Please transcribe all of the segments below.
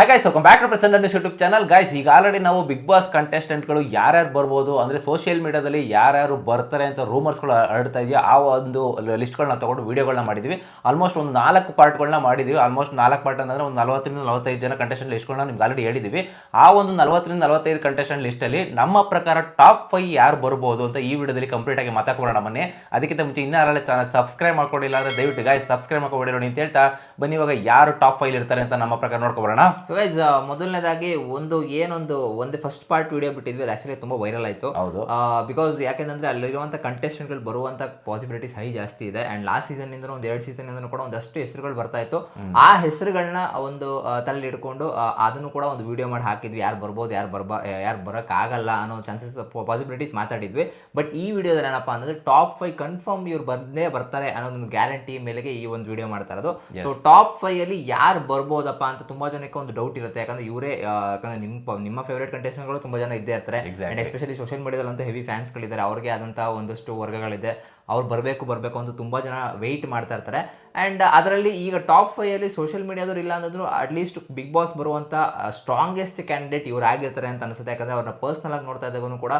Hi guys welcome back to present YouTube channel guys ಈಗ already ನಾವು big boss ಕಂಟೆಸ್ಟೆಂಟ್ಗಳು ಯಾರ್ಯಾರು ಬರ್ಬೋದು? ಅಂದರೆ ಸೋಷಿಯಲ್ ಮೀಡಿಯಾದಲ್ಲಿ ಯಾರ್ಯಾರು ಬರ್ತಾರೆ ಅಂತ ರೂಮರ್ಸ್ಗಳು ಹರಡ್ತಾ ಇದೆಯಾ? ಆ ಒಂದು ಲಿಸ್ಟ್ಗಳನ್ನ ತಗೊಂಡು ವೀಡಿಯೋಗಳನ್ನ ಮಾಡಿದ್ವಿ. ಆಲ್ಮೋಸ್ಟ್ ಒಂದು ನಾಲ್ಕು ಪಾರ್ಟ್ಗಳನ್ನ ಮಾಡಿದ್ವಿ. ಆಲ್ಮೋಸ್ಟ್ ನಾಲ್ಕು ಪಾರ್ಟ್ ಅಂದರೆ ಒಂದು ನಲವತ್ತರಿಂದ ನಲವತ್ತೈದು ಜನ ಕಂಟೆಸ್ಟೆಂಟ್ ಲಿಸ್ಟ್ಗಳನ್ನ ನಿಮ್ಗೆ ಆಲ್ರೆಡಿ ಹೇಳಿದ್ದೀವಿ ಆ ಒಂದು ನಲವತ್ತರಿಂದ ನಲವತ್ತೈದು ಕಂಟೆಸ್ಟೆಂಟ್ ಲಿಸ್ಟಲ್ಲಿ ನಮ್ಮ ಪ್ರಕಾರ ಟಾಪ್ ಫೈವ್ ಯಾರು ಬರ್ಬೋದು ಅಂತ ಈ ವಿಡಿಯೋದಲ್ಲಿ ಕಂಪ್ಲೀಟ್ ಆಗಿ ಮಾತಾಡ್ಕೊಳ್ಳೋಣ ಬನ್ನಿ. ಅದಕ್ಕಿಂತ ಮುಂಚೆ ಇನ್ನೂ ಯಾರೆಲ್ಲ ಚಾನಲ್ ಸಬ್ಸ್ಕ್ರೈಬ್ ಮಾಡ್ಕೊಂಡಿಲ್ಲ ಅಂದರೆ ದಯವಿಟ್ಟು ಗಾಯ್ಸ್ ಸಬ್ಸ್ಕ್ರೈಬ್ ಮಾಡ್ಕೊಬೇಡಿ ಅಂತ ಹೇಳ್ತಾ ಬನ್ನಿ. ಇವಾಗ ಯಾರು ಟಾಪ್ ಫೈವ್ ಇರ್ತಾರೆ ಅಂತ ನಮ್ಮ ಪ್ರಕಾರ ನೋಡ್ಕೊಬರೋಣ. ಸೊ ಗೈಸ್ ಮೊದಲನೇದಾಗಿ ಒಂದು ಏನೊಂದು ಒಂದು ಫಸ್ಟ್ ಪಾರ್ಟ್ ವಿಡಿಯೋ ಬಿಟ್ಟಿದ್ವಿ ಅದು ಆಕ್ಚುಲಿ ತುಂಬಾ ವೈರಲ್ ಆಯ್ತು. ಹೌದು. ಬಿಕಾಸ್ ಯಾಕೆಂದ್ರೆ ಅಲ್ಲಿರುವಂತ ಕಂಟೆಸ್ಟೆಂಟ್ಗಳು ಬರುವಂತ ಪಾಸಿಬಿಲಿಟೀಸ್ ಹೈ ಜಾಸ್ತಿ ಇದೆ. ಅಂಡ್ ಲಾಸ್ಟ್ ಸೀಸನ್ ಇಂದ ಒಂದು ಎರಡು ಸೀಸನ್ ಇಂದ ಕೂಡ ಒಂದಷ್ಟು ಹೆಸರುಗಳು ಬರ್ತಾ ಇತ್ತು. ಆ ಹೆಸರುಗಳನ್ನ ಒಂದು ತಲೆ ಇಟ್ಕೊಂಡು ಅದನ್ನು ಕೂಡ ಒಂದು ವಿಡಿಯೋ ಮಾಡಿ ಹಾಕಿದ್ವಿ. ಯಾರು ಬರ್ಬೋದು ಯಾರು ಬರ್ಬ ಯಾರು ಬರಕ್ ಆಗಲ್ಲ ಅನ್ನೋ ಚಾನ್ಸಸ್ ಪಾಸಿಬಿಲಿಟೀಸ್ ಮಾತಾಡಿದ್ವಿ. ಬಟ್ ಈ ವಿಡಿಯೋದಲ್ಲಿ ಏನಪ್ಪಾ ಅಂದ್ರೆ ಟಾಪ್ ಫೈವ್ ಕನ್ಫರ್ಮ್ ಇವ್ರು ಬಂದೇ ಬರ್ತಾರೆ ಅನ್ನೋದೊಂದು ಗ್ಯಾರಂಟಿ ಮೇಲೆಗೆ ಈ ಒಂದು ವಿಡಿಯೋ ಮಾಡ್ತಾ ಇರೋದು. ಸೊ ಟಾಪ್ ಫೈವ್ ಅಲ್ಲಿ ಯಾರು ಬರ್ಬೋದಪ್ಪ ಅಂತ ತುಂಬಾ ಜನಕ್ಕೆ ಒಂದು ಡೌಟ್ ಇರುತ್ತೆ. ಯಾಕಂದ್ರೆ ಇವರೇ ಯಾಕಂದ್ರೆ ನಿಮ್ಮ ನಿಮ್ಮ ಫೇವರೇಟ್ ಕಂಟೆಸ್ಟೆಂಟ್ಗಳು ತುಂಬಾ ಜನ ಇದ್ದೇ ಇರ್ತಾರೆ. ಎಸ್ಪೆಷಲಿ ಸೋಷಿಯಲ್ ಮೀಡಿಯಾದಲ್ಲಂತೂ ಹೆವಿ ಫ್ಯಾನ್ಸ್ಗಳಿದ್ದಾರೆ ಅವ್ರಿಗೆ ಆದಂತಹ ಒಂದಷ್ಟು ವರ್ಗಗಳಿದೆ. ಅವ್ರು ಬರಬೇಕು ಬರಬೇಕು ಅಂತ ತುಂಬ ಜನ ವೆಯ್ಟ್ ಮಾಡ್ತಾ ಇರ್ತಾರೆ. ಆ್ಯಂಡ್ ಅದರಲ್ಲಿ ಈಗ ಟಾಪ್ ಅಲ್ಲಿ ಸೋಷಿಯಲ್ ಮೀಡಿಯಾದವ್ರು ಇಲ್ಲ ಅಂದ್ರೂ ಅಟ್ಲೀಸ್ಟ್ ಬಿಗ್ ಬಾಸ್ ಬರುವಂಥ ಸ್ಟ್ರಾಂಗೆಸ್ಟ್ ಕ್ಯಾಂಡಿಡೇಟ್ ಇವ್ರು ಆಗಿರ್ತಾರೆ ಅಂತ ಅನಿಸುತ್ತೆ. ಯಾಕಂದರೆ ಅವ್ರನ್ನ ಪರ್ಸನಲ್ ಆಗಿ ನೋಡ್ತಾ ಇದ್ದಾಗೂ ಕೂಡ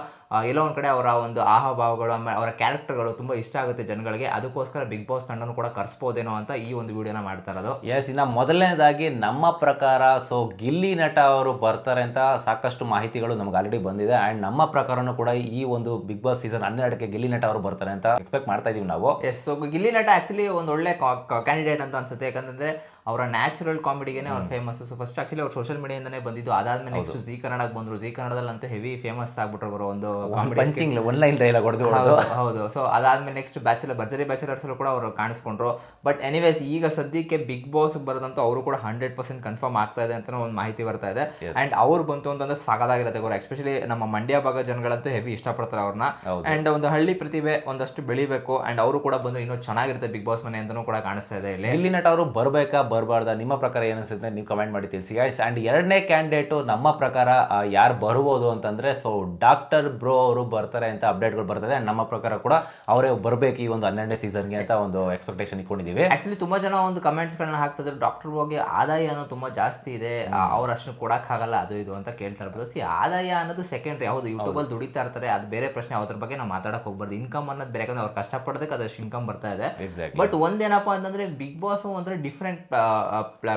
ಎಲ್ಲೋ ಒಂದು ಕಡೆ ಅವರ ಒಂದು ಆಹಾಭಾವಗಳು ಆಮೇಲೆ ಅವರ ಕ್ಯಾರೆಕ್ಟರ್ಗಳು ತುಂಬ ಇಷ್ಟ ಆಗುತ್ತೆ ಜನಗಳಿಗೆ. ಅದಕ್ಕೋಸ್ಕರ ಬಿಗ್ ಬಾಸ್ ತಂಡನೂ ಕೂಡ ಕರ್ಸ್ಬೋದೇನೋ ಅಂತ ಈ ಒಂದು ವಿಡಿಯೋನ ಮಾಡ್ತಾ ಇರೋದು. ಎಸ್ ಇನ್ನ ಮೊದಲನೇದಾಗಿ ನಮ್ಮ ಪ್ರಕಾರ ಸೊ ಗಿಲ್ಲಿ ನಟ ಅವರು ಬರ್ತಾರೆ ಅಂತ ಸಾಕಷ್ಟು ಮಾಹಿತಿಗಳು ನಮ್ಗೆ ಆಲ್ರೆಡಿ ಬಂದಿದೆ. ಆ್ಯಂಡ್ ನಮ್ಮ ಪ್ರಕಾರನೂ ಕೂಡ ಈ ಒಂದು ಬಿಗ್ ಬಾಸ್ ಸೀಸನ್ ಹನ್ನೆರಡಕ್ಕೆ ಗಿಲ್ಲಿ ನಟ ಅವರು ಬರ್ತಾರೆ ಅಂತ ಎಕ್ಸ್ಪೆಕ್ಟ್ ಮಾಡ್ತಾ ಇದೀವಿ ನಾವು. ಎಸ್ ಸೊ ಗಿಲ್ಲಿ ನಟ ಆಕ್ಚುಲಿ ಒಂದು ಒಳ್ಳೆ ಕ್ಯಾಂಡಿಡೇಟ್ ಅಂತ ಅನ್ಸುತ್ತೆ. ಯಾಕಂತಂದ್ರೆ ಅವರ ನ್ಯಾಚುರಲ್ ಕಾಮಿಡಿಗೆ ಅವ್ರು ಫೇಮಸ್ ಸೊ ಫಸ್ಟ್ ಆಕ್ಚುಲಿ ಅವ್ರು ಸೋಷಿಯಲ್ ಮೀಡಿಯಾದಿಂದನೇ ಬಂದಿದ್ದು. ಅದಾದ್ಮೇಲೆ ನೆಕ್ಸ್ಟ್ ಜಿ ಕನ್ನಡಕ್ಕೆ ಬಂದ್ರು. ಜಿ ಕನ್ನಡದಲ್ಲಂತೂ ಹೆವಿ ಫೇಮಸ್ ಆಗ್ಬಿಟ್ರು ಅವರು ಒಂದು ಪಂಚಿಂಗ್ ಒನ್ ಲೈನ್ ಡೈಲಾಗ್ ಹೊಡೆದು ಹೌದು ಸೊ ಅದಾದ್ಮೇಲೆ ನೆಕ್ಸ್ಟ್ ಬ್ಯಾಚುಲರ್ ಭರ್ಜರಿ ಬ್ಯಾಚುಲರ್ಸ್ ಕೂಡ ಅವರು ಕಾಣಿಸ್ಕೊಂಡ್ರು. ಬಟ್ ಎನಿವೇಸ್ ಈಗ ಸದ್ಯಕ್ಕೆ ಬಿಗ್ ಬಾಸ್ ಬರೋದಂತೂ ಅವರು ಕೂಡ ಹಂಡ್ರೆಡ್ ಪರ್ಸೆಂಟ್ ಕನ್ಫರ್ಮ್ ಆಗ್ತಾ ಇದೆ ಅಂತ ಒಂದು ಮಾಹಿತಿ ಬರ್ತಾ ಇದೆ. ಅಂಡ್ ಅವ್ರು ಬಂತು ಅಂತಂದ್ರೆ ಸಾಕಾಗಿರುತ್ತೆ ಎಸ್ಪೆಷಲಿ ನಮ್ಮ ಮಂಡ್ಯ ಭಾಗ ಜನಗಳಂತೂ ಹೆವಿ ಇಷ್ಟಪಡ್ತಾರೆ ಅವ್ರನ್ನ. ಅಂಡ್ ಒಂದು ಹಳ್ಳಿ ಪ್ರತಿಭೆ ಒಂದಷ್ಟು ಬೆಳಿಬೇಕು ಅಂಡ್ ಅವರು ಕೂಡ ಬಂದು ಇನ್ನೂ ಚೆನ್ನಾಗಿರುತ್ತೆ ಬಿಗ್ ಬಾಸ್ ಮನೆ ಅಂತಾನೂ ಕೂಡ ಕಾಣಿಸ್ತಾ ಇದೆ ಇಲ್ಲಿ. ಇಲ್ಲಿ ನಟ ಅವರು ಬರಬೇಕಾ ಬರಬಾರ್ದಾ ನಿಮ್ಮ ಪ್ರಕಾರ ಏನಿಸುತ್ತೆ ನೀವು ಕಮೆಂಟ್ ಮಾಡಿ ತಿಳಿಸಿ ಗೈಸ್ ಅಂಡ್ ಎರಡನೇ ಕ್ಯಾಂಡಿಡೇಟು ನಮ್ಮ ಪ್ರಕಾರ ಯಾರು ಬರ್ಬೋದು ಅಂತಂದ್ರೆ ಸೊ ಡಾಕ್ಟರ್ ಬ್ರೋ ಅವರು ಬರ್ತಾರೆ ಅಂತ ಅಪ್ಡೇಟ್ಗಳು ಬರ್ತದೆ ಅಂಡ್ ನಮ್ಮ ಪ್ರಕಾರ ಕೂಡ ಅವರೇ ಬರಬೇಕು ಈ ಒಂದು ಹನ್ನೆರಡನೇ ಸೀಸನ್ಗೆ ಅಂತ ಒಂದು ಎಕ್ಸ್ಪೆಕ್ಟೇಷನ್ ಇಟ್ಕೊಂಡಿದ್ದೀವಿ. ಆಕ್ಚುಲಿ ತುಂಬಾ ಜನ ಒಂದು ಕಮೆಂಟ್ಸ್ ಗಳನ್ನ ಹಾಕ್ತಿದ್ರು. ಡಾಕ್ಟರ್ ಬಗ್ಗೆ ಆದಾಯ ಅನ್ನೋ ತುಂಬಾ ಜಾಸ್ತಿ ಇದೆ. ಅವ್ರ ಅಷ್ಟು ಕೊಡಕ್ ಆಗಲ್ಲ ಅದು ಇದು ಅಂತ ಕೇಳ್ತಾ ಇರ್ಬೋದು. ಸಿ ಆದಾಯ ಅನ್ನೋದು ಸೆಕೆಂಡ್ರಿ ಹೌದು ಯೂಟ್ಯೂಬಲ್ಲಿ ದುಡಿತಾ ಇರ್ತಾರೆ. ಅದು ಬೇರೆ ಪ್ರಶ್ನೆ. ಅದ್ರ ಬಗ್ಗೆ ನಾವು ಮಾತಾಡಕ್ಕೆ ಹೋಗ್ಬಾರ್ದು. ಇನ್ಕಮ್ ಅನ್ನೋದು ಬೇರೆ ಯಾಕಂದ್ರೆ ಅವ್ರು ಕಷ್ಟಪಡೋದಕ್ಕೆ ಅದಷ್ಟು ಇನ್ಕಮ್ ಬರ್ತಾ ಇದೆ. ಬಟ್ ಒಂದೇನಪ್ಪ ಅಂತಂದ್ರೆ ಬಿಗ್ ಬಾಸ್ ಅಂದ್ರೆ ಡಿಫ್ರೆಂಟ್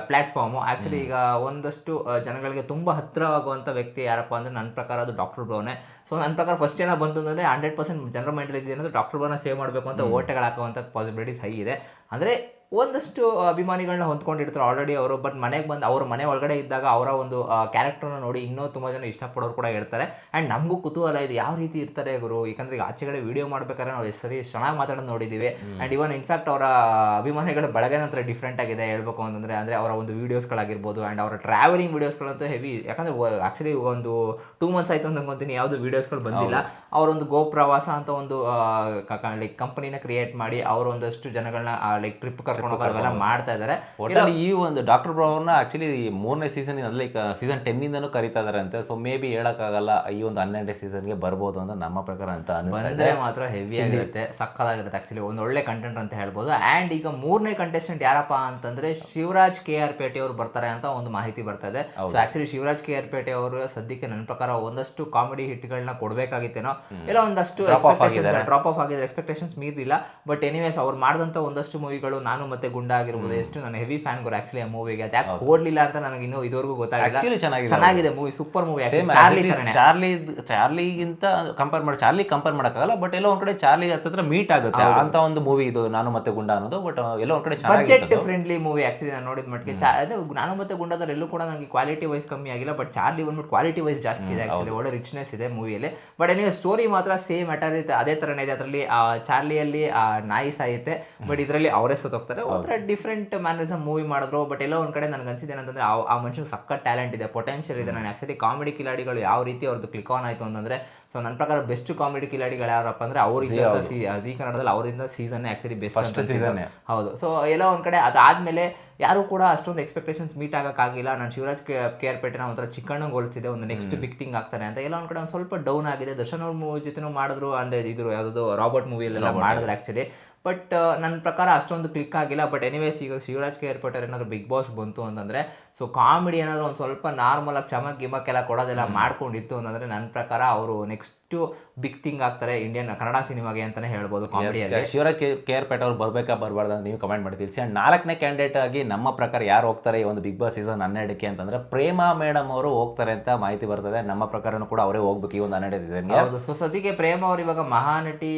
ಪ್ಲಾಟ್ಫಾರ್ಮ್ ಆಕ್ಚುಲಿ ಈಗ ಒಂದಷ್ಟು ಜನಗಳಿಗೆ ತುಂಬಾ ಹತ್ತಿರವಾಗುವಂತ ವ್ಯಕ್ತಿ ಯಾರಪ್ಪ ಅಂದ್ರೆ ನನ್ನ ಪ್ರಕಾರ ಅದು ಡಾಕ್ಟರ್ ಬ್ರೋನೆ ಸೊ ನನ್ನ ಪ್ರಕಾರ ಫಸ್ಟ್ ಏನ ಬಂತು ಅಂದ್ರೆ ಹಂಡ್ರೆಡ್ ಪರ್ಸೆಂಟ್ ಜನರ ಮೈಂಡ್ ಇದೆ ಅಂದ್ರೆ ಡಾಕ್ಟರ್ ಬ್ರೋನ ಸೇವ್ ಮಾಡಬೇಕು ಅಂತ ಓಟೆಗಳು ಹಾಕುವಂತ ಪಾಸಿಬಿಲಿಟೀಸ್ ಹೈ ಇದೆ. ಅಂದ್ರೆ ಒಂದಷ್ಟು ಅಭಿಮಾನಿಗಳನ್ನ ಹೊಂದ್ಕೊಂಡಿರ್ತಾರೆ ಆಲ್ರೆಡಿ ಅವರು. ಬಟ್ ಮನೆಗೆ ಬಂದು ಅವ್ರ ಮನೆ ಒಳಗಡೆ ಇದ್ದಾಗ ಅವರ ಒಂದು ಕ್ಯಾರೆಕ್ಟರ್ನ ನೋಡಿ ಇನ್ನೂ ತುಂಬ ಜನ ಇಷ್ಟಪಡೋರು ಕೂಡ ಇರ್ತಾರೆ. ಆ್ಯಂಡ್ ನಮಗೂ ಕುತೂಹಲ ಇದು. ಯಾವ ರೀತಿ ಇರ್ತಾರೆ ಗುರು? ಯಾಕಂದ್ರೆ ಈಗ ಆಚೆಗಡೆ ವಿಡಿಯೋ ಮಾಡ್ಬೇಕಾದ್ರೆ ನಾವು ಎಷ್ಟು ಸರಿ ಚೆನ್ನಾಗಿ ಮಾತಾಡೋದು ನೋಡಿದ್ದೀವಿ ಆ್ಯಂಡ್ ಇವನ್ ಇನ್ಫ್ಯಾಕ್ಟ್ ಅವರ ಅಭಿಮಾನಿಗಳ ಬಳಗೆ ನಂತರ ಡಿಫ್ರೆಂಟ್ ಆಗಿದೆ ಹೇಳ್ಬೇಕು ಅಂತಂದರೆ. ಅಂದರೆ ಅವರ ಒಂದು ವೀಡಿಯೋಸ್ಗಳಾಗಿರ್ಬೋದು ಆ್ಯಂಡ್ ಅವರ ಟ್ರಾವೆಲಿಂಗ್ ವೀಡಿಯೋಸ್ಗಳಂತೂ ಹೆವಿ ಯಾಕಂದ್ರೆ ಆ್ಯಕ್ಚುಲಿ ಒಂದು ಟೂ ಮಂತ್ಸ್ ಆಯಿತು ಅಂತ ಅನ್ಕೊಂತೀನಿ. ಯಾವುದು ವೀಡಿಯೋಸ್ಗಳು ಬಂದಿಲ್ಲ. ಅವರೊಂದು ಗೋ ಪ್ರವಾಸ ಅಂತ ಒಂದು ಲೈಕ್ ಕಂಪನಿನ ಕ್ರಿಯೇಟ್ ಮಾಡಿ ಅವರೊಂದಷ್ಟು ಜನಗಳನ್ನ ಲೈಕ್ ಟ್ರಿಪ್ ಕರ್ಕೊಂಡು ಹೋಗೋದು ಮಾಡ್ತಾ ಇದ್ದಾರೆ ಈ ಒಂದು ಡಾಕ್ಟರ್ ಬ್ರೌನ್ ಆಕ್ಚುಲಿ ಮೂರನೇ ಸೀಸನ್ ಲೈಕ್ ಸೀಸನ್ ಟೆನ್ ಇಂದನು ಕರೀತಾ ಇದಾರೆ ಅಂತ. ಸೊ ಮೇ ಬಿ ಹೇಳಕ್ಕಾಗಲ್ಲ ಈ ಒಂದು ಹನ್ನೆರಡನೇ ಸೀಸನ್ಗೆ ಬರ್ಬೋದು ಅಂತ ನಮ್ಮ ಪ್ರಕಾರ ಅಂತ ಅನಿಸ್ತಾ ಇದೆ. ಬಂದ್ರೆ ಮಾತ್ರ ಹೆವಿ ಆಗಿರುತ್ತೆ ಸಕ್ಕದಾಗಿರುತ್ತೆ ಆಕ್ಚುಲಿ ಒಂದು ಒಳ್ಳೆ ಕಂಟೆಂಟ್ ಅಂತ ಹೇಳ್ಬೋದು. ಆ್ಯಂಡ್ ಈಗ ಮೂರನೇ ಕಂಟೆಸ್ಟೆಂಟ್ ಯಾರಪ್ಪ ಅಂತಂದ್ರೆ ಶಿವರಾಜ್ ಕೆ ಆರ್ ಪೇಟೆ ಅವರು ಬರ್ತಾರೆ ಅಂತ ಒಂದು ಮಾಹಿತಿ ಬರ್ತಾ ಇದೆ. So actually Shivaraj K R Pete ಅವರು ಸದ್ಯಕ್ಕೆ ನನ್ನ ಪ್ರಕಾರ ಒಂದಷ್ಟು ಕಾಮಿಡಿ ಹಿಟ್ಗಳನ್ನ ಕೊಡಬೇಕಾಗಿತ್ತೇನೋ ಇಲ್ಲ ಒಂದಷ್ಟು ಡ್ರಾಪ್ ಆಫ್ ಆಗಿದೆ ಎಕ್ಸ್ಪೆಕ್ಟೇಷನ್ಸ್ ಮೀರಿಲ್ಲ. ಬಟ್ ಎನಿವೇಸ್ ಅವ್ರು ಮಾಡಿದಂತ ಒಂದಷ್ಟು ಮೂವಿಗಳು ನಾನು ಮತ್ತೆ ಗುಂಡ ಆಗಿರ್ಬೋದು ಎಷ್ಟು ನಾನು ಹೆವಿ ಫ್ಯಾನ್ ಗುರು ಆಕ್ಚುಲಿ ಆ ಮೂವಿಗೆ ಅದ್ಯಾಕ್ ಯಾಕೆ ಓಡ್ಲಿಲ್ಲ ಅಂತ ನನಗೆ ಇನ್ನೂ ಇದುವರೆಗೂ ಗೊತ್ತಾಗಿಲ್ಲ ಚೆನ್ನಾಗಿದೆ ಚೆನ್ನಾಗಿದೆ movie super movie Charlie Charlie ಚಾರ್ಲಿಗಿಂತ compare ಮಾಡಿ ಚಾರ್ಲಿ ಕಂಪೇರ್ ಮಾಡಕ್ಕಾಗಲ್ಲ ಬಟ್ ಎಲ್ಲೋ ಒಂದ್ ಕಡೆ ಚಾರ್ಲಿ ಹತ್ತತ್ರ ಮೀಟ್ ಆಗುತ್ತೆ. ಅಂತ ಒಂದು ಮೂವಿ ಇದು ನಾನು ಮತ್ತೆ ಗುಂಡ ಅನ್ನೋದು ಬಟ್ ಎಲ್ಲೋ ಒಂದ್ ಕಡೆ ಬಜೆಟ್ ಫ್ರೆಂಡ್ಲಿ ಮೂವಿ ಆಕ್ಚುಲಿ ನಾನು ನೋಡಿದ ಮಟ್ಟಿಗೆ. ಅದು ನಾನು ಮತ್ತೆ ಗುಂಡದಲ್ಲಿ ಎಲ್ಲೂ ಕೂಡ ನನಗೆ ಕ್ವಾಲಿಟಿ ವೈಸ್ ಕಮ್ಮಿ ಆಗಿಲ್ಲ ಬಟ್ ಚಾರ್ಲಿ ಬಂದ್ಬಿಟ್ಟು ಕ್ವಾಲಿಟಿ ವೈಸ್ ಜಾಸ್ತಿ ಇದೆ ಆಕ್ಚುಲಿ ಒಳ್ಳೆ ರಿಚ್ನೆಸ್ ಇದೆ ಮೂವಿಯಲ್ಲಿ ಬಟ್ ನೀವು ಸ್ಟೋರಿ ಮಾತ್ರ ಸೇಮ್ ಅಟರ್ ಇದೆ ಅದೇ ತರನೇ ಇದೆ. ಅದರಲ್ಲಿ ಚಾರ್ಲಿಯಲ್ಲಿ ನಾಯಿ ಸಾಯುತ್ತೆ ಬಟ್ ಇದರಲ್ಲಿ ಅವರೇ ಸತ್ತೋಗ್ತಾರೆ. ಒಂಥರ ಡಿಫ್ರೆಂಟ್ ಮ್ಯಾನರಿಸಮ್ ಮೂವಿ ಮಾಡಿದ್ರು ಬಟ್ ಎಲ್ಲೋ ಒಂದ್ ಕಡೆ ನನಗೆ ಅನ್ಸಿದೆ ಏನಂತಂದ್ರೆ ಆ- ಮನುಷ್ಯ ಸಕ್ಕ ಟ್ಯಾಲೆಂಟ್ ಇದೆ ಪೊಟೆನ್ಷಿಯಲ್ ಇದೆ. ನಾನು ಆಕ್ಚುಲಿ ಕಾಮಿಡಿ ಕಿಲಾಡಿಗಳು ಯಾವ ರೀತಿ ಅವ್ರದ್ದು ಕ್ಲಿಕ್ ಆನ್ ಆಯ್ತು ಅಂತಂದ್ರೆ ಸೊ ನನ್ನ ಪ್ರಕಾರ ಬೆಸ್ಟ್ ಕಾಮಿಡಿ ಕಿಲಾಡಿಗಳು ಯಾರಪ್ಪ ಅಂದ್ರೆ ಅವ್ರಿಗೆ ಜಿ ಕನ್ನಡದಲ್ಲಿ ಅವರಿಂದ ಸೀಸನ್ ಆಕ್ಚುಲಿ ಬೆಸ್ಟ್ ಸೀಸನ್ ಹೌದು. ಸೊ ಎಲ್ಲ ಒಂದ್ ಕಡೆ ಅದಾದ್ಮೇಲೆ ಯಾರು ಕೂಡ ಅಷ್ಟೊಂದು ಎಕ್ಸ್ಪೆಕ್ಟೇಷನ್ಸ್ ಮೀಟ್ ಆಗಕ್ಕಾಗಿಲ್ಲ. ನಾನು ಶಿವರಾಜ್ ಕೆ ಆರ್ ಪೇಟೆನ ಒಂಥರ ಚಿಕ್ಕಣ್ಣಂಗೆ ಹೋಲಿಸಿದೆ ಒಂದು ನೆಕ್ಸ್ಟ್ ಬಿಗ್ ಥಿಂಗ್ ಆಗ್ತಾನೆ ಅಂತ. ಎಲ್ಲ ಒಂದ್ ಕಡೆ ಒಂದು ಸ್ವಲ್ಪ ಡೌನ್ ಆಗಿದೆ. ದರ್ಶನ್ ಅವ್ರ ಮೂವಿ ಜೊತೆನೂ ಮಾಡಿದ್ರು ಅಂದ್ರೆ ಇದ್ರು ಯಾವ್ದು ರಾಬರ್ಟ್ ಮೂವಿಯಲ್ಲೆಲ್ಲ ಮಾಡಿದ್ರು ಆಕ್ಚುಲಿ ಬಟ್ ನನ್ನ ಪ್ರಕಾರ ಅಷ್ಟೊಂದು ಕ್ಲಿಕ್ ಆಗಿಲ್ಲ. ಬಟ್ ಎನಿವೇಸ್ ಈಗ ಶಿವರಾಜ್ ಕೆ ಏನಾದ್ರೂ ಏನಾದ್ರು ಬಿಗ್ ಬಾಸ್ ಬಂತು ಅಂತಂದ್ರೆ ಸೊ ಕಾಮಿಡಿ ಏನಾದ್ರು ಒಂದು ಸ್ವಲ್ಪ ನಾರ್ಮಲಾಗಿ ಚಮಕ್ ಗಿಮಕ್ ಎಲ್ಲ ಕೊಡೋದೆಲ್ಲ ಮಾಡ್ಕೊಂಡಿತ್ತು ಅಂತಂದ್ರೆ ನನ್ನ ಪ್ರಕಾರ ಅವರು ನೆಕ್ಸ್ಟ್ ಬಿಗ್ ಥಿಂಗ್ ಆಗ್ತಾರೆ ಇಂಡಿಯನ್ ಕನ್ನಡ ಸಿನಿಮಾಗೆ ಅಂತಲೇ ಹೇಳ್ಬೋದು ಕಾಮಿಡಿಯಲ್ಲಿ Shivaraj K K R Pete ಅವ್ರು ಬರಬೇಕಾ ಬರಬಾರ್ದು ಅಂತ ನೀವು ಕಮೆಂಟ್ ಮಾಡಿ ತಿಳಿಸಿ ಆ್ಯಂಡ್ ನಾಲ್ಕನೇ ಕ್ಯಾಂಡಿಡೇಟ್ ಆಗಿ ನಮ್ಮ ಪ್ರಕಾರ ಯಾರು ಹೋಗ್ತಾರೆ ಈ ಒಂದು ಬಿಗ್ ಬಾಸ್ ಸೀಸನ್ ಹನ್ನೆರಡಕ್ಕೆ ಅಂತಂದ್ರೆ ಪ್ರೇಮಾ ಮೇಡಮ್ ಅವರು ಹೋಗ್ತಾರೆ ಅಂತ ಮಾಹಿತಿ ಬರ್ತದೆ. ನಮ್ಮ ಪ್ರಕಾರನೂ ಕೂಡ ಅವರೇ ಹೋಗ್ಬೇಕು ಈ ಒಂದು ಹನ್ನೆರಡು ಸೀಸನ್ ಹೌದು. ಸೊ ಸದ್ಯಕ್ಕೆ ಪ್ರೇಮ ಅವ್ರು ಇವಾಗ ಮಹಾನಟಿ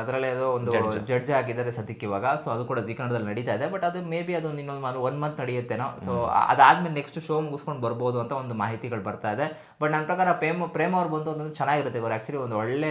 ಅದರಲ್ಲೇ ಅದು ಒಂದು ಜಡ್ಜ್ ಆಗಿದ್ದಾರೆ ಸದ್ಯಕ್ಕೆ ಇವಾಗ. ಸೊ ಅದು ಕೂಡ ಜಿ ಕನ್ನಡದಲ್ಲಿ ನಡೀತಾ ಇದೆ. ಬಟ್ ಅದು ಮೇ ಬಿ ಅದು ಇನ್ನೊಂದು ಒನ್ ಮಂತ್ ನಡೆಯುತ್ತೇನೋ. ಸೊ ಅದಾದ್ಮೇಲೆ ನೆಕ್ಸ್ಟ್ ಶೋ ಮುಗಿಸ್ಕೊಂಡು ಬರ್ಬೋದು ಅಂತ ಒಂದು ಮಾಹಿತಿಗಳು ಬರ್ತಾ ಇದೆ. ಬಟ್ ನನ್ನ ಪ್ರಕಾರ ಪ್ರೇಮ ಪ್ರೇಮ ಅವ್ರು ಬಂತು ಒಂದೊಂದು ಚೆನ್ನಾಗಿರುತ್ತೆ. ಇವರು ಆಕ್ಚುಲಿ ಒಂದು ಒಳ್ಳೆ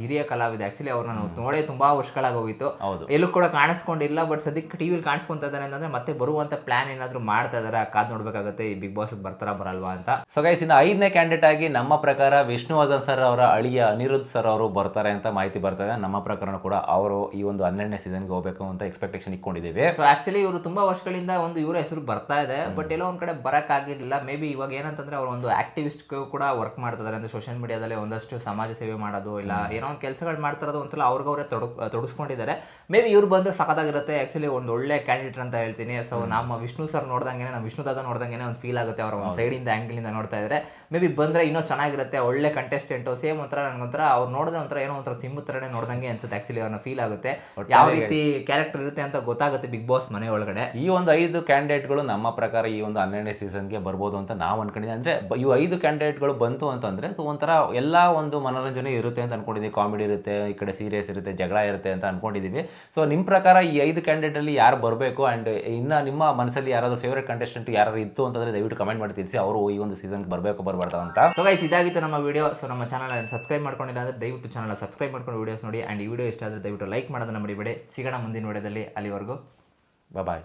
ಹಿರಿಯ ಕಲಾವಿದೆ. ಆಕ್ಚುಲಿ ಅವ್ರನ್ನ ನಾವು ನೋಡೇ ತುಂಬಾ ವರ್ಷಗಳಾಗಿ ಹೋಗಿತ್ತು. ಹೌದು. ಎಲ್ಲೂ ಕೂಡ ಕಾಣಿಸ್ಕೊಂಡಿಲ್ಲ ಬಟ್ ಸದ್ಯಕ್ಕೆ ಟಿವಿಲಿ ಕಾಣಿಸ್ಕೊಂತ ಇದ್ದಾರೆ ಅಂತಂದ್ರೆ ಮತ್ತೆ ಬರುವಂತ ಪ್ಲಾನ್ ಏನಾದ್ರು ಮಾಡ್ತಾ ಇದಾರೆ ಕಾದ್ ನೋಡ್ಬೇಕಾಗತ್ತೆ ಈ ಬಿಗ್ ಬಾಸ್ ಬರ್ತಾರ ಬರಲ್ವಾ ಅಂತ. ಸೊ ಗೈಸ್ ಇನ್ನು ಐದನೇ ಕ್ಯಾಂಡಿಡೇಟ್ ಆಗಿ ನಮ್ಮ ಪ್ರಕಾರ ವಿಷ್ಣುವರ್ಧನ್ ಸರ್ ಅವರ ಅಳಿಯ ಅನಿರುದ್ಧ ಸರ್ ಅವರು ಬರ್ತಾರೆ ಅಂತ ಮಾಹಿತಿ ಬರ್ತಾ ಇದೆ. ನಮ್ಮ ಪ್ರಕಾರ ಕೂಡ ಅವರು ಈ ಒಂದು ಹನ್ನೆರಡನೇ ಸೀಸನ್ಗೆ ಹೋಗಬೇಕು ಅಂತ ಎಕ್ಸ್ಪೆಕ್ಟೇಷನ್ ಇಟ್ಕೊಂಡಿದ್ದೀವಿ. ಸೊ ಆಕ್ಚುಲಿ ಇವರು ತುಂಬಾ ವರ್ಷಗಳಿಂದ ಒಂದು ಇವರ ಹೆಸರು ಬರ್ತಾ ಇದೆ ಬಟ್ ಎಲ್ಲೋ ಒಂದ್ ಕಡೆ ಬರಕ್ ಆಗಿರ್ಲಿಲ್ಲ. ಮೇ ಬಿ ಇವಾಗ ಏನಂತಂದ್ರೆ ಅವರು ಒಂದು ಆಕ್ಟಿವಿಸ್ಟ್ ಕೂಡ ವರ್ಕ್ ಮಾಡ್ತಿದ್ದಾರೆ ಅಂದ್ರೆ ಸೋಷಿಯಲ್ ಮೀಡಿಯಾದಲ್ಲಿ ಒಂದಷ್ಟು ಸಮಾಜ ಸೇವೆ ಮಾಡೋದು ಇಲ್ಲ ಏನೋ ಒಂದು ಕೆಲಸಗಳು ಮಾಡ್ತಾರದು ಒಂಥರ ಅವ್ರಿಗವ್ರೆ ತೊಡಗ್ ತೊಡಗಿಸ್ಕೊಂಡಿದ್ದಾರೆ ಮೇ ಬಿ ಇವ್ರು ಬಂದ್ರೆ ಸಖತ್ತಾಗಿರುತ್ತೆ. ಆ್ಯಕ್ಚುಲಿ ಒಂದು ಒಳ್ಳೆ ಕ್ಯಾಂಡಿಡೇಟ್ ಅಂತ ಹೇಳ್ತೀನಿ. ಸೊ ನಮ್ಮ ವಿಷ್ಣು ಸರ್ ನೋಡ್ದಂಗೆ ನಮ್ಮ ವಿಷ್ಣು ದಾದ ನೋಡ್ದಂಗೆ ಒಂದು ಫೀಲ್ ಆಗುತ್ತೆ ಅವ್ರ ಒಂದು ಸೈಡಿಂದ ಇಂದ ನೋಡ್ತಾ ಇದ್ದಾರೆ ಮೇ ಬಿ ಬಂದ್ರೆ ಇನ್ನೂ ಚೆನ್ನಾಗಿರುತ್ತೆ ಒಳ್ಳೆ ಕಂಟೆಸ್ಟೆಂಟು ಸೇಮ್ ಒಂಥರ ನನಗೊಂಥರ ಅವ್ರು ನೋಡಿದ್ರೆ ಒಂಥರ ಏನೋ ಒಂಥರ ಸಿಂಹ ಥರನೇ ನೋಡ್ದಂಗೆ ಅನ್ಸುತ್ತೆ ಆ್ಯಕ್ಚುಲಿ ಅವ್ರನ್ನ ಫೀಲ್ ಆಗುತ್ತೆ. ಯಾವ ರೀತಿ ಕ್ಯಾರೆಕ್ಟರ್ ಇರುತ್ತೆ ಅಂತ ಗೊತ್ತಾಗುತ್ತೆ ಬಿಗ್ ಬಾಸ್ ಮನೆ ಒಳಗಡೆ. ಈ ಒಂದು ಐದು ಕ್ಯಾಂಡಿಡೇಟ್ಗಳು ನಮ್ಮ ಪ್ರಕಾರ ಈ ಒಂದು ಹನ್ನೆರಡನೇ ಸೀಸನ್ಗೆ ಬರ್ಬೋದು ಅಂತ ನಾವು ಅನ್ಕೊಂಡಿದ್ದೀವಿ ಅಂದರೆ ಇವು ಐದು ಕ್ಯಾಂಡಿಡೇಟ್ಗಳು ಬಂತು ಅಂತಂದರೆ ಸೊ ಒಂಥರ ಎಲ್ಲ ಒಂದು ಮನೋರಂಜನೆ ಇರುತ್ತೆ ಅಂತ ಅನ್ಕೊಂಡಿದ್ದೀವಿ ಕಾಮಿಡಿ ಇರುತ್ತೆ, ಈ ಕಡೆ ಸೀರಿಯಸ್ ಇರುತ್ತೆ, ಜಗಳ ಇರುತ್ತೆ ಅಂತ ಅನ್ಕೊಂಡಿದ್ದೀವಿ ಸೊ ನಿಮ್ಮ ಪ್ರಕಾರ ಈ ಐದು ಕ್ಯಾಂಡಿಡೇಟಲ್ಲಿ ಯಾರು ಬರಬೇಕು ಆ್ಯಂಡ್ ಇನ್ನು ನಿಮ್ಮ ಮನಸ್ಸಲ್ಲಿ ಯಾರಾದರೂ ಫೇವ್ರೇಟ್ ಕಂಟೆಸ್ಟೆಂಟ್ ಯಾರು ಇತ್ತು ಅಂತಂದರೆ ದಯವಿಟ್ಟು ಕಮೆಂಟ್ ಮಾಡಿ ತಿಳಿಸಿ. ಅವರು ಈ ಒಂದು ಸೀಸನ್ಗೆ ಬರಬೇಕು, ಬರಬಾರ್ದು ಅಂತ. ಸೊ ಗೈಸ್ ಇದಾಗಿತ್ತು ನಮ್ಮ ವಿಡಿಯೋ ಸೊ ನಮ್ಮ ಚಾನಲ್ ಸಬ್ಸ್ಕ್ರೈಬ್ ಮಾಡ್ಕೊಂಡಿಲ್ಲ ಅಂದ್ರೆ ದಯವಿಟ್ಟು ಚಾನಲ್ ಸಬ್ಸ್ಕ್ರೈಬ್ ಮಾಡ್ಕೊಂಡು ವಿಡಿಯೋಸ್ ನೋಡಿ. ಅಂಡ್ ಈ ವಿಡಿಯೋ ಇಷ್ಟ ಆದರೆ ದಯವಿಟ್ಟು ಲೈಕ್ ಮಾಡೋದನ್ನ ಮರಿಬೇಡಿ. ಸಿಗೋಣ ಮುಂದಿನ ವಿಡಿಯೋದಲ್ಲಿ ಅಲ್ಲಿವರೆಗೂ. ಬಾಯ್